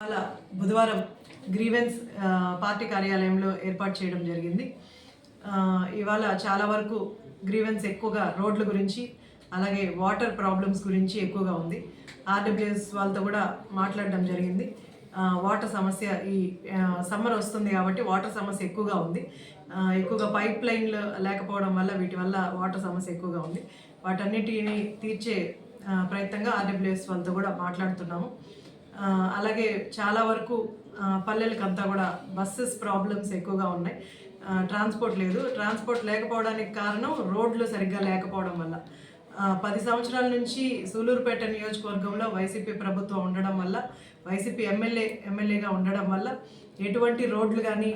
ఇవాళ బుధవారం grievance party కార్యాలయంలో ఏర్పాటు చేయడం జరిగింది. ఇవాళ చాలా వరకు గ్రీవెన్స్ ఎక్కువగా రోడ్ల గురించి అలాగే వాటర్ ప్రాబ్లమ్స్ గురించి ఎక్కువగా ఉంది. ఆర్డబ్ల్యూఎస్ వాళ్ళతో కూడా మాట్లాడడం జరిగింది. వాటర్ సమస్య ఈ సమ్మర్ వస్తుంది కాబట్టి వాటర్ సమస్య ఎక్కువగా ఉంది. ఎక్కువగా పైప్ లైన్లు లేకపోవడం వల్ల వీటి వల్ల వాటర్ సమస్య ఎక్కువగా ఉంది. వాటన్నిటిని తీర్చే ప్రయత్నంగా ఆర్డబ్ల్యూఎస్ వాళ్ళతో కూడా మాట్లాడుతున్నాము. అలాగే చాలా వరకు పల్లెలకు అంతా కూడా బస్సెస్ ప్రాబ్లమ్స్ ఎక్కువగా ఉన్నాయి. ట్రాన్స్పోర్ట్ లేదు. ట్రాన్స్పోర్ట్ లేకపోవడానికి కారణం రోడ్లు సరిగ్గా లేకపోవడం వల్ల. పది సంవత్సరాల నుంచి సూలూరుపేట నియోజకవర్గంలో వైసీపీ ప్రభుత్వం ఉండడం వల్ల వైసీపీ ఎమ్మెల్యే ఎమ్మెల్యేగా ఉండడం వల్ల ఎటువంటి రోడ్లు కానీ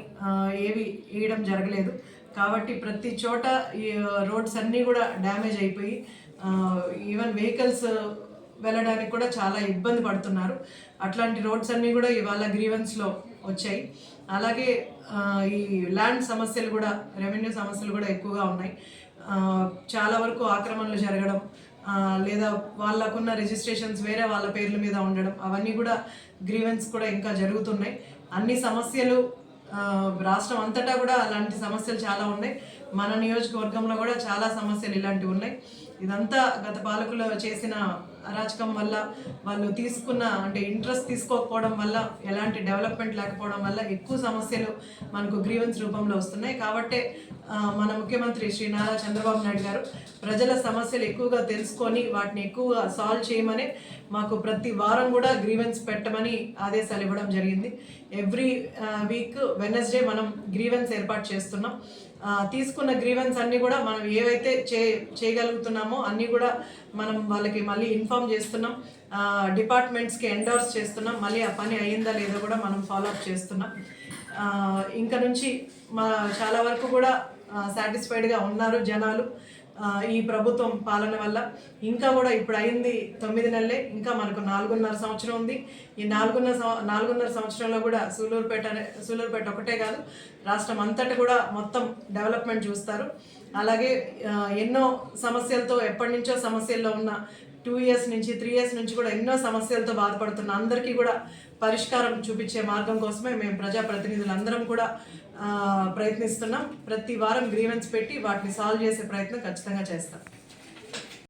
ఏవి వేయడం జరగలేదు. కాబట్టి ప్రతి చోట ఈ రోడ్స్ అన్నీ కూడా డ్యామేజ్ అయిపోయి ఈవెన్ వెహికల్స్ వెళ్ళడానికి కూడా చాలా ఇబ్బంది పడుతున్నారు. అట్లాంటి రోడ్స్ అన్నీ కూడా ఇవాళ గ్రీవెన్స్లో వచ్చాయి. అలాగే ఈ ల్యాండ్ సమస్యలు కూడా రెవెన్యూ సమస్యలు కూడా ఎక్కువగా ఉన్నాయి. చాలా వరకు ఆక్రమణలు జరగడం లేదా వాళ్ళకున్న రిజిస్ట్రేషన్స్ వేరే వాళ్ళ పేర్ల మీద ఉండడం అవన్నీ కూడా గ్రీవెన్స్ కూడా ఇంకా జరుగుతున్నాయి. అన్ని సమస్యలు రాష్ట్రం అంతటా కూడా అలాంటి సమస్యలు చాలా ఉన్నాయి. మన నియోజకవర్గంలో కూడా చాలా సమస్యలు ఇలాంటివి ఉన్నాయి. ఇదంతా గత పాలకులు చేసిన అరాచకం వల్ల వాళ్ళు తీసుకున్న అంటే ఇంట్రెస్ట్ తీసుకోకపోవడం వల్ల ఎలాంటి డెవలప్మెంట్ లేకపోవడం వల్ల ఎక్కువ సమస్యలు మనకు గ్రీవెన్స్ రూపంలో వస్తున్నాయి. కాబట్టే మన ముఖ్యమంత్రి శ్రీ నారా చంద్రబాబు నాయుడు గారు ప్రజల సమస్యలు ఎక్కువగా తెలుసుకొని వాటిని ఎక్కువగా సాల్వ్ చేయమని మాకు ప్రతి వారం కూడా గ్రీవెన్స్ పెట్టమని ఆదేశాలు ఇవ్వడం జరిగింది. ఎవ్రీ వీక్ వెనస్డే మనం గ్రీవెన్స్ ఏర్పాటు చేస్తున్నాం. తీసుకున్న గ్రీవెన్స్ అన్నీ కూడా మనం ఏవైతే చే చేయగలుగుతున్నామో అన్నీ కూడా మనం వాళ్ళకి మళ్ళీ ఇన్ఫామ్ చేస్తున్నాం. డిపార్ట్మెంట్స్కి ఎండోర్స్ చేస్తున్నాం. మళ్ళీ ఆ పని అయ్యిందా లేదో కూడా మనం ఫాలో అప్ చేస్తున్నాం ఇంకా నుంచి మా చాలా వరకు కూడా సాటిస్ఫైడ్గా ఉన్నారు జనాలు. ఈ ప్రభుత్వం పాలన వల్ల ఇంకా కూడా ఇప్పుడు అయింది తొమ్మిది నెలలే ఇంకా మనకు నాలుగున్నర సంవత్సరం ఉంది. ఈ నాలుగున్నర నాలుగున్నర సంవత్సరంలో కూడా సూలూరుపేట అనే- సూలూరుపేట ఒకటే కాదు రాష్ట్రం అంతటా కూడా మొత్తం డెవలప్మెంట్ చూస్తారు. అలాగే ఎన్నో సమస్యలతో ఎప్పటి నుంచో సమస్యల్లో ఉన్న టూ ఇయర్స్ నుంచి త్రీ ఇయర్స్ నుంచి కూడా ఎన్నో సమస్యలతో బాధపడుతున్న అందరికీ కూడా పరిష్కారం చూపించే మార్గం కోసమే మేము ప్రజాప్రతినిధులు అందరం కూడా ప్రయత్నిస్తున్నాం. ప్రతి వారం గ్రీవెన్స్ పెట్టి వాటిని సాల్వ్ చేసే ప్రయత్నం ఖచ్చితంగా చేస్తాం.